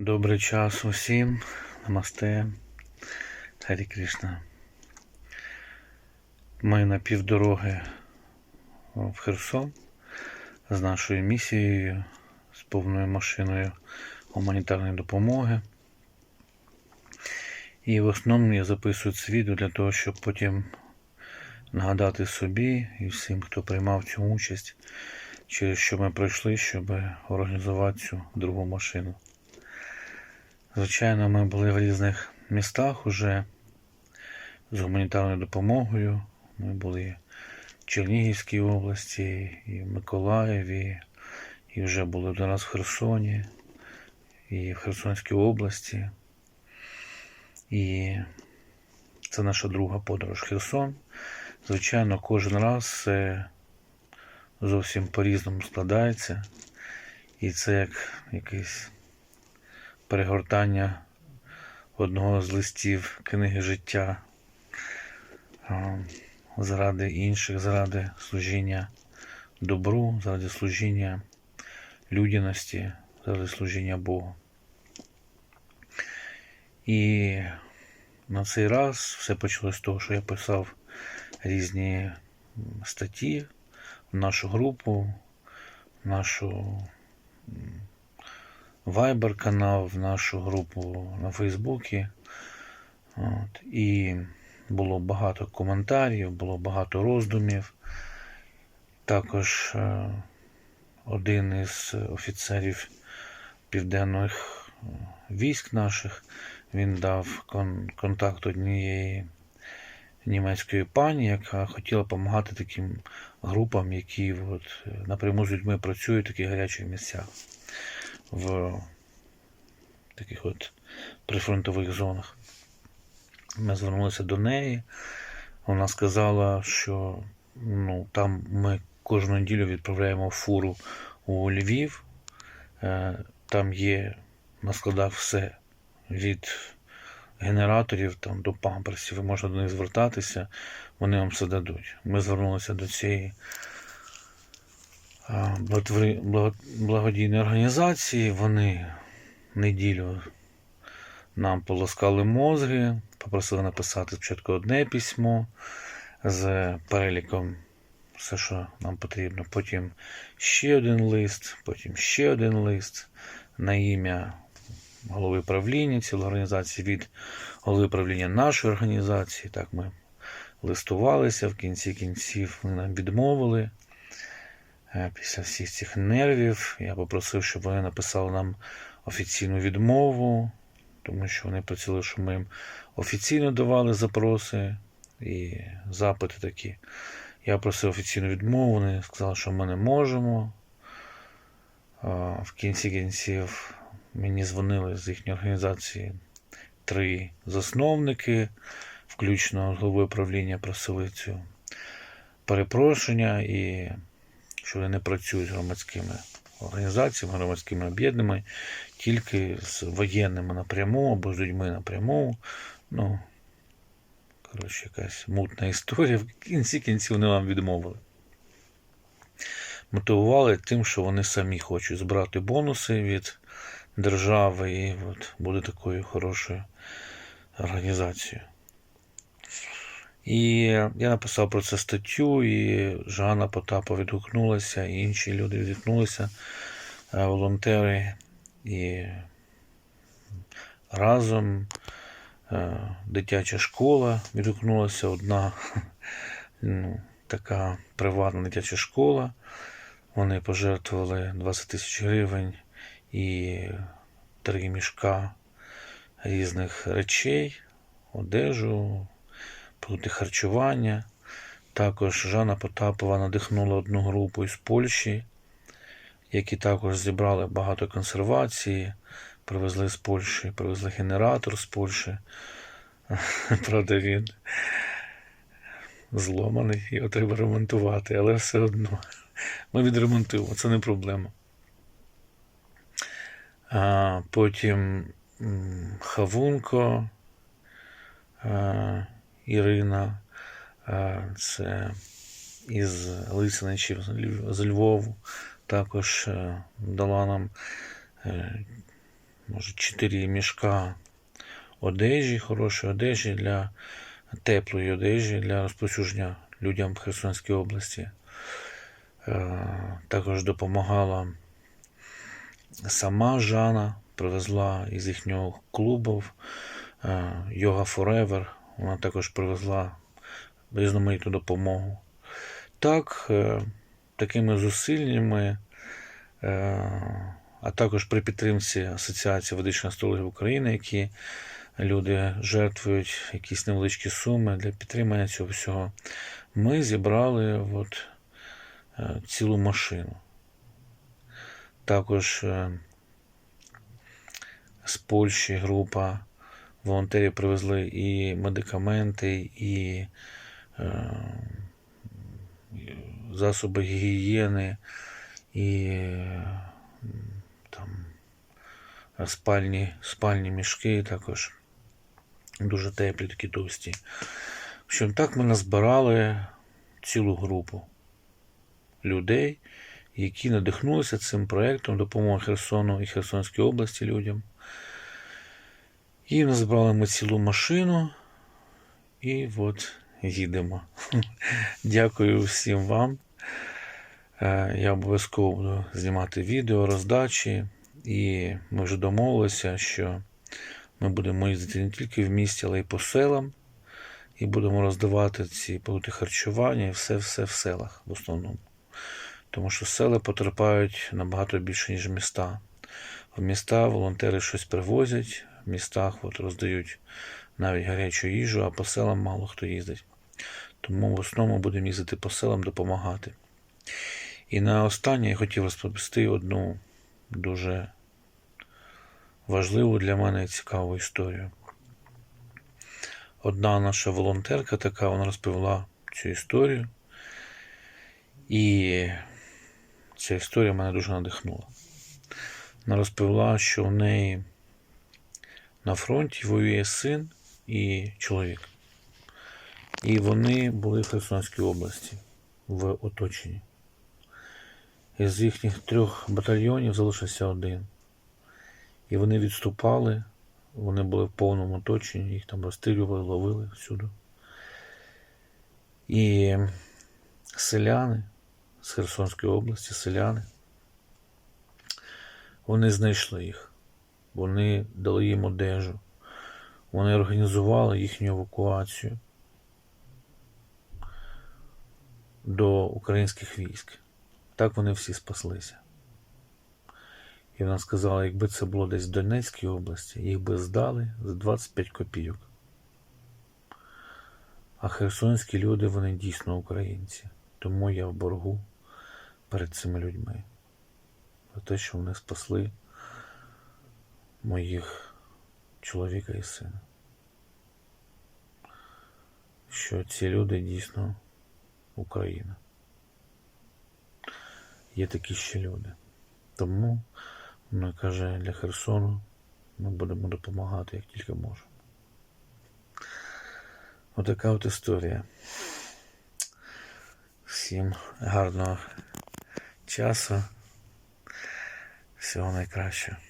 Добрий час усім. Намасте. Харі Кришна. Ми на півдороги в Херсон з нашою місією, з повною машиною гуманітарної допомоги. І в основному я записую це відео для того, щоб потім нагадати собі і всім, хто приймав цю участь, через що ми пройшли, щоб організувати цю другу машину. Звичайно, ми були в різних містах уже з гуманітарною допомогою. Ми були в Чернігівській області, і в Миколаєві, і вже були до нас в Херсоні, і в Херсонській області. І це наша друга подорож Херсон. Звичайно, кожен раз це зовсім по-різному складається. І це як якийсь перегортання одного з листів книги життя заради інших, заради служіння добру, заради служіння людяності, заради служіння Богу. І на цей раз все почалось з того, що я писав різні статті в нашу групу, в нашу Viber канал, в нашу групу на Фейсбуці. От, І було багато коментарів, було багато роздумів. Також е, один із офіцерів південних е, військ наших він дав кон- контакт однієї німецької пані, яка хотіла допомагати таким групам, які от, напряму з людьми працюють в таких гарячих місцях в таких от прифронтових зонах. Ми звернулися до неї. Вона сказала, що ну, там ми кожну неділю відправляємо фуру у Львів. Е, Там є на складах все від генераторів там, до памперсів. Ви можете до них звертатися, вони вам все дадуть. Ми звернулися до цієї а, благотвори- благо- благодійної організації. Вони неділю нам полоскали мозги, попросили написати спочатку одне письмо з переліком все, що нам потрібно. Потім ще один лист, потім ще один лист на ім'я голови правління цілої організації від голови правління нашої організації. Так ми листувалися в кінці кінців, вони нам відмовили. Е, Після всіх цих нервів я попросив, щоб вони написали нам офіційну відмову, тому що вони просили, щоб ми їм офіційно давали запроси і запити такі. Я просив офіційну відмову, вони сказали, що ми не можемо. В кінці кінців мені дзвонили з їхньої організації три засновники, включно головою правління просили цю перепрошення і що вони не працюють з громадськими організаціями, громадськими об'єднаннями, тільки з воєнними напряму або з людьми напряму. Ну, коротше, якась мутна історія. В кінці кінців вони вам відмовили. Мотивували тим, що вони самі хочуть збирати бонуси від держави і от, буде такою хорошою організацією. І я написав про це статтю, і Жанна Потапа відгукнулася, і інші люди відгукнулися, е, волонтери. І разом е, дитяча школа відгукнулася одна ну, така приватна дитяча школа. Вони пожертвували 20 тисяч гривень і три мішка різних речей, одежу, продукти харчування. Також Жанна Потапова надихнула одну групу із Польщі, які також зібрали багато консервації, привезли з Польщі, привезли генератор з Польщі. Правда, він зломаний, його треба ремонтувати, але все одно. Ми відремонтуємо, це не проблема. А, потім Хавунко Ірина, це із Лисиничів з Львову, також е, дала нам е, може, 4 мішка одежі, хорошої одежі для теплої одежі для розповсюдження людям в Херсонській області. Е, Також допомагала сама Жана, привезла із їхнього клубу Йога Forever. Вона також привезла різноманітну допомогу. Так, е, такими зусиллями, е, а також при підтримці Асоціації медичних астрологів України, які люди жертвують якісь невеличкі суми для підтримання цього всього, ми зібрали от, е, цілу машину. Також з Польщі група волонтерів привезли і медикаменти, і е, засоби гігієни, і там спальні, спальні мішки також дуже теплі, такі товсті. В так ми назбирали цілу групу людей, які надихнулися цим проєктом допомоги Херсону і Херсонській області людям. І назбирали ми цілу машину. І от їдемо. Дякую всім вам. Е, Я обов'язково буду знімати відео, роздачі. І ми вже домовилися, що ми будемо їздити не тільки в місті, але й по селам. І будемо роздавати ці продукти харчування і все-все в селах в основному. Тому що села потерпають набагато більше, ніж міста. В міста волонтери щось привозять, містах от роздають навіть гарячу їжу, а по селам мало хто їздить. Тому в основному будемо їздити по селам допомагати. І на останнє я хотів розповісти одну дуже важливу для мене цікаву історію. Одна наша волонтерка така, вона розповіла цю історію. І ця історія мене дуже надихнула. Вона розповіла, що в неї на фронті воює син і чоловік. І вони були в Херсонській області в оточенні. Із їхніх трьох батальйонів залишився один. І вони відступали, вони були в повному оточенні, їх там розстрілювали, ловили всюди. І селяни з Херсонської області, селяни, вони знайшли їх, вони дали їм одежу, вони організували їхню евакуацію до українських військ. Так вони всі спаслися. І вона сказала, якби це було десь в Донецькій області, їх би здали за 25 копійок. А херсонські люди, вони дійсно українці. Тому я в боргу перед цими людьми. За те, що вони спасли моїх чоловіка і сина. Що ці люди дійсно Україна. Є такі ще люди. Тому, вона каже, для Херсону ми будемо допомагати, як тільки можемо. Отака от історія. Всім гарного часу. Всього найкращого.